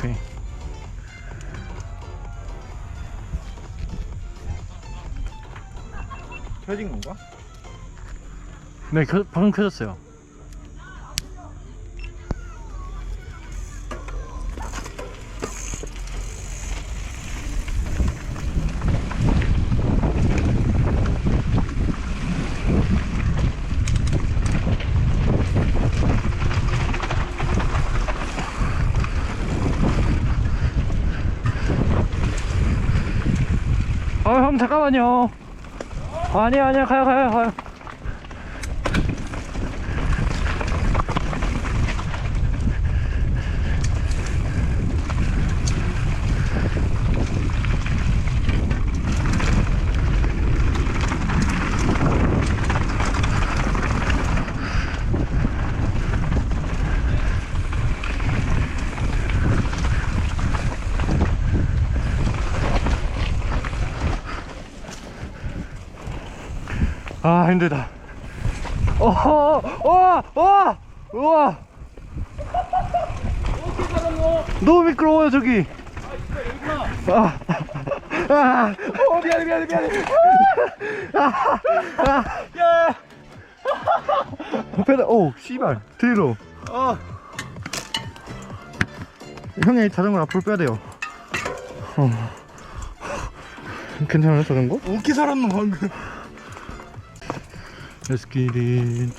오케이. 켜진 건가? 네, 켜, 방금 켜졌어요. 형 잠깐만요. 아니야, 아니야, 가요, 가요, 가요. 아 힘들다. 어허 와 와, 우와. 너무 미끄러워요 저기. 아, 아, 어 미안해 미안해 미안해. 페달 오 씨발 뒤로 어. 형이 자전거 앞으로 빼야 돼요. 어. 괜찮아요 자전거? 어떻게 살았노 방금 Let's get it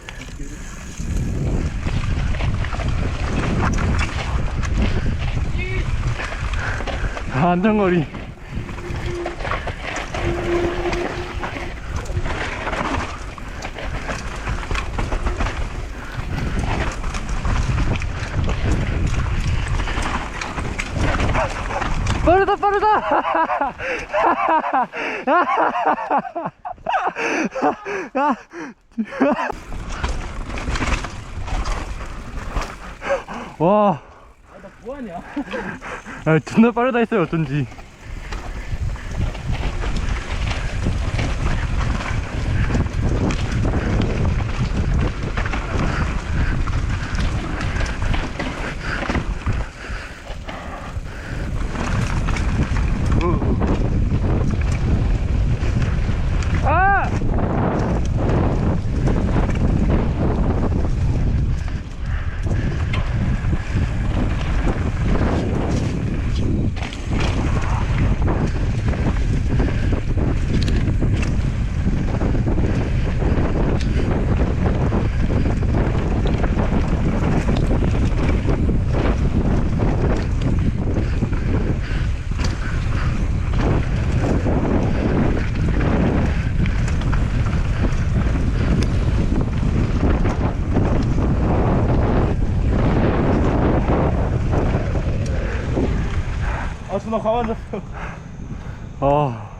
아, 안전거리. 빠르다 빠르다 와. 뭐하냐? 아, 존나 빠르다 했어요 어쩐지 나 가만 졌어. 아